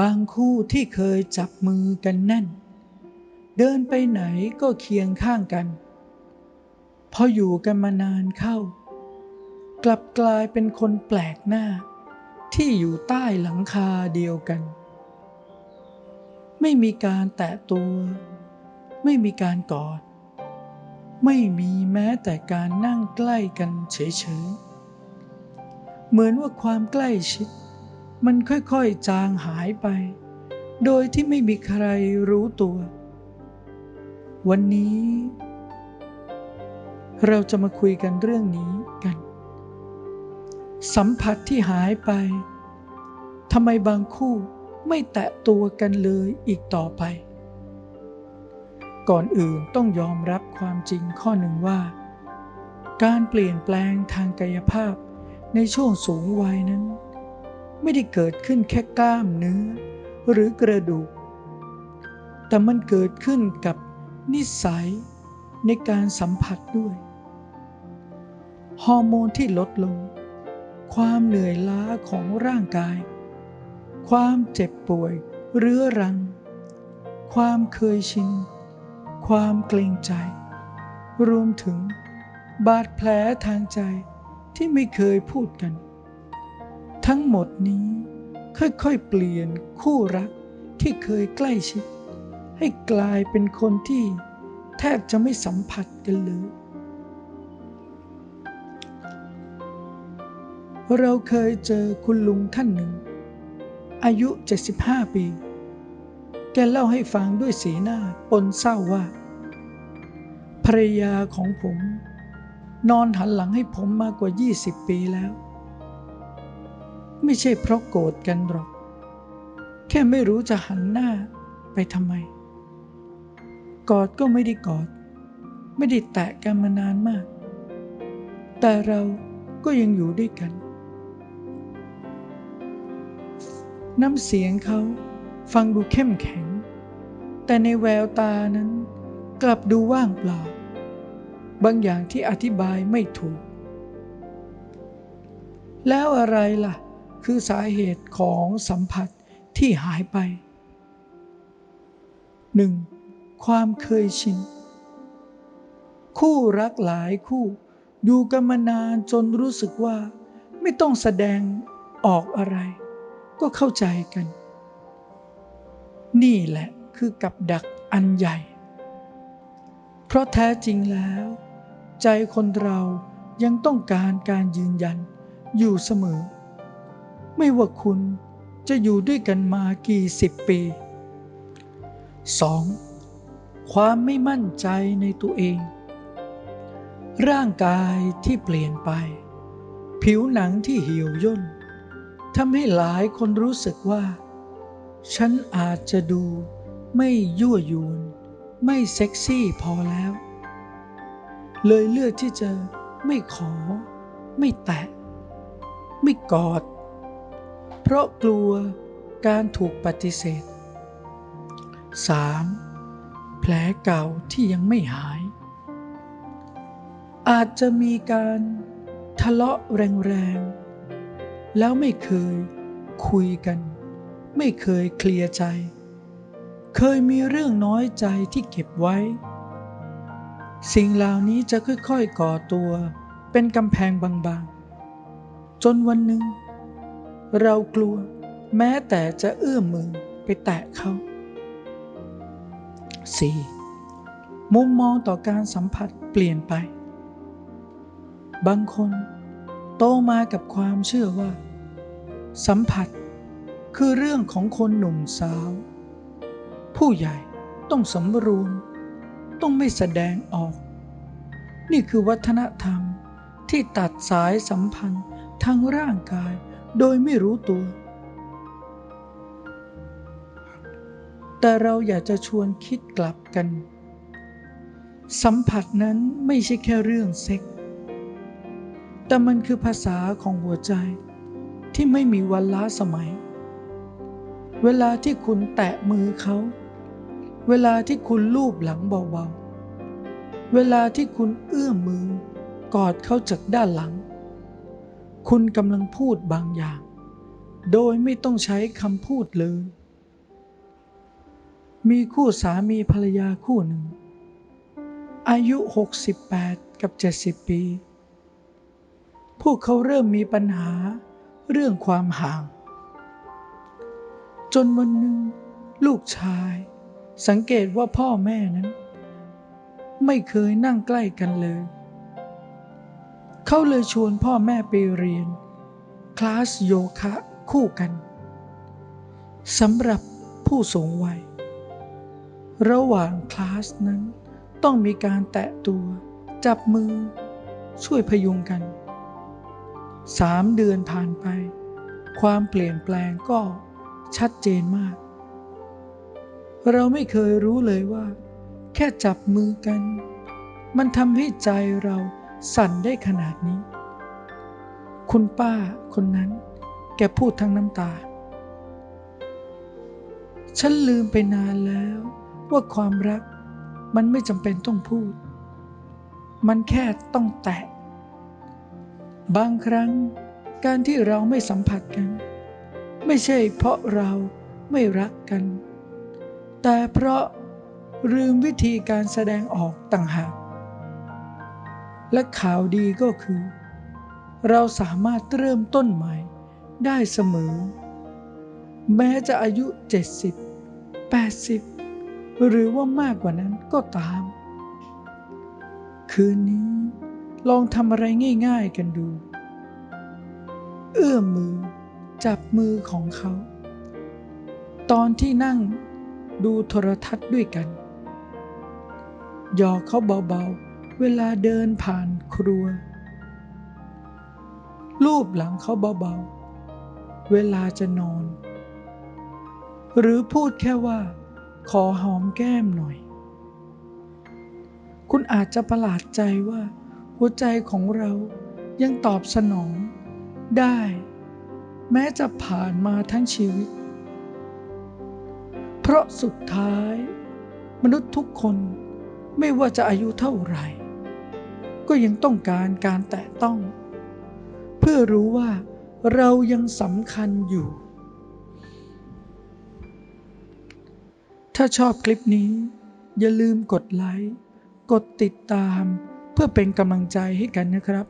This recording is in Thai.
บางคู่ที่เคยจับมือกันแน่น เดินไปไหนก็เคียงข้างกัน พออยู่กันมานานเข้า กลับกลายเป็นคนแปลกหน้า ที่อยู่ใต้หลังคาเดียวกัน ไม่มีการแตะตัว ไม่มีการกอด ไม่มีแม้แต่การนั่งใกล้กันเฉยๆ เหมือนว่าความใกล้ชิด มันค่อยๆจางหายไป โดยที่ไม่มีใครรู้ตัว วันนี้ เราจะมาคุยกันเรื่องนี้กัน สัมผัสที่หายไปทำไมบางคู่ไม่แตะตัวกันเลยอีกต่อไป ก่อนอื่นต้องยอมรับความจริงข้อหนึ่งว่า การเปลี่ยนแปลงทางกายภาพในช่วงสูงวัยนั้น ไม่ได้เกิดขึ้นแค่กล้ามเนื้อ หรือกระดูก แต่มันเกิดขึ้นกับนิสัยในการสัมผัสด้วย ฮอร์โมนที่ลดลง ความเหนื่อยล้าของร่างกาย ความเจ็บป่วยเรื้อรัง ความเคยชิน ความเกรงใจ รวมถึงบาดแผลทางใจที่ไม่เคยพูดกัน ทั้งหมดนี้ค่อยๆเปลี่ยนคู่รักที่เคยใกล้ชิด ให้กลายเป็นคนที่แทบจะไม่สัมผัสกันเลย เราเคยเจอคุณลุงท่านหนึ่ง อายุ 75 ปี แกเล่าให้ฟังด้วยสีหน้าปนเศร้าว่า ภรรยาของผม นอนหันหลังให้ผมมากกว่า 20 ปีแล้ว ไม่ใช่เพราะโกรธกันหรอก แค่ไม่รู้จะหันหน้าไปทำไม กอดก็ไม่ได้กอด ไม่ได้แตะกันมานานมาก แต่เราก็ยังอยู่ด้วยกัน น้ำเสียงเขาฟังดูเข้มแข็ง แต่ในแววตานั้นกลับดูว่างเปล่า บางอย่างที่อธิบายไม่ถูก แล้วอะไรล่ะ คือสาเหตุของสัมผัสที่หายไป 1. ความเคยชิน คู่รักหลายคู่อยู่กันมานานจนรู้สึกว่า ไม่ต้องแสดงออกอะไร ก็เข้าใจกัน นี่แหละคือกับดักอันใหญ่ เพราะแท้จริงแล้ว ใจคนเรายังต้องการการยืนยันอยู่เสมอ ไม่ว่าคุณจะอยู่ด้วยกันมากี่สิบปี 2. ความไม่มั่นใจในตัวเอง ร่างกายที่เปลี่ยนไป ผิวหนังที่เหี่ยวย่นทำให้หลายคนรู้สึกว่า ฉันอาจจะดูไม่ยั่วยวน ไม่เซ็กซี่พอแล้ว เลยเลือกที่จะไม่ขอ ไม่แตะ ไม่กอด เพราะกลัวการถูกปฏิเสธ 3. แผลเก่าที่ยังไม่หาย อาจจะมีการทะเลาะแรงๆ แล้วไม่เคยคุยกัน ไม่เคยเคลียร์ใจ เคยมีเรื่องน้อยใจที่เก็บไว้ สิ่งเหล่านี้จะค่อยๆก่อตัว เป็นกำแพงบางๆ จนวันหนึ่ง เรากลัวแม้แต่จะเอื้อมมือไปแตะเขา 4. มุมมองต่อการสัมผัสเปลี่ยนไป บางคนโตมากับความเชื่อว่า สัมผัสคือเรื่องของคนหนุ่มสาว ผู้ใหญ่ต้องสำรวม ต้องไม่แสดงออก นี่คือวัฒนธรรมที่ตัดสายสัมพันธ์ทางร่างกาย โดยไม่รู้ตัว แต่เราอยากจะชวนคิดกลับกัน สัมผัสนั้นไม่ใช่แค่เรื่องเซ็ก แต่มันคือภาษาของหัวใจที่ไม่มีวันล้าสมัย เวลาที่คุณแตะมือเขา เวลาที่คุณลูบหลังเบาๆ เวลาที่คุณเอื้อมมือกอดเขาจากด้านหลัง คุณกำลังพูดบางอย่าง โดยไม่ต้องใช้คำพูดเลย มีคู่สามีภรรยาคู่หนึ่ง อายุ 68 กับ 70 ปี พวกเขาเริ่มมีปัญหาเรื่องความห่าง จนวันหนึ่ง ลูกชาย สังเกตว่าพ่อแม่นั้น ไม่เคยนั่งใกล้กันเลย เขาเลยชวนพ่อแม่ไปเรียน คลาสโยคะคู่กันสำหรับผู้สูงวัย ระหว่างคลาสนั้นต้องมีการแตะตัว จับมือ ช่วยพยุงกันสามเดือนผ่านไป ความเปลี่ยนแปลงก็ชัดเจนมาก เราไม่เคยรู้เลยว่า แค่จับมือกัน มันทำให้ใจเรา สั่นได้ขนาดนี้ คุณป้าคนนั้น แกพูดทั้งน้ำตา ฉันลืมไปนานแล้ว ว่าความรักมันไม่จำเป็นต้องพูด มันแค่ต้องแตะ บางครั้งการที่เราไม่สัมผัสกัน ไม่ใช่เพราะเราไม่รักกัน แต่เพราะลืมวิธีการแสดงออกต่างหาก และข่าวดีก็คือ เราสามารถเริ่มต้นใหม่ได้เสมอ แม้จะอายุ 70 80 หรือว่ามากกว่านั้นก็ตาม คืนนี้ลองทำอะไรง่าย ๆกันดู เอื้อมมือจับมือของเขา ตอนที่นั่งดูโทรทัศน์ด้วยกันหยอกเขาเบาๆ เวลาเดินผ่านครัว รูปหลังเขาเบาๆ เวลาจะนอน หรือพูดแค่ว่า ขอหอมแก้มหน่อย คุณอาจจะประหลาดใจว่า หัวใจของเรายังตอบสนองได้ แม้จะผ่านมาทั้งชีวิต เพราะสุดท้าย มนุษย์ทุกคนไม่ว่าจะอายุเท่าไหร่ ก็ยังต้องการการแตะต้อง เพื่อรู้ว่าเรายังสำคัญอยู่ ถ้าชอบคลิปนี้ อย่าลืมกดไลค์ กดติดตาม เพื่อเป็นกำลังใจให้กันนะครับ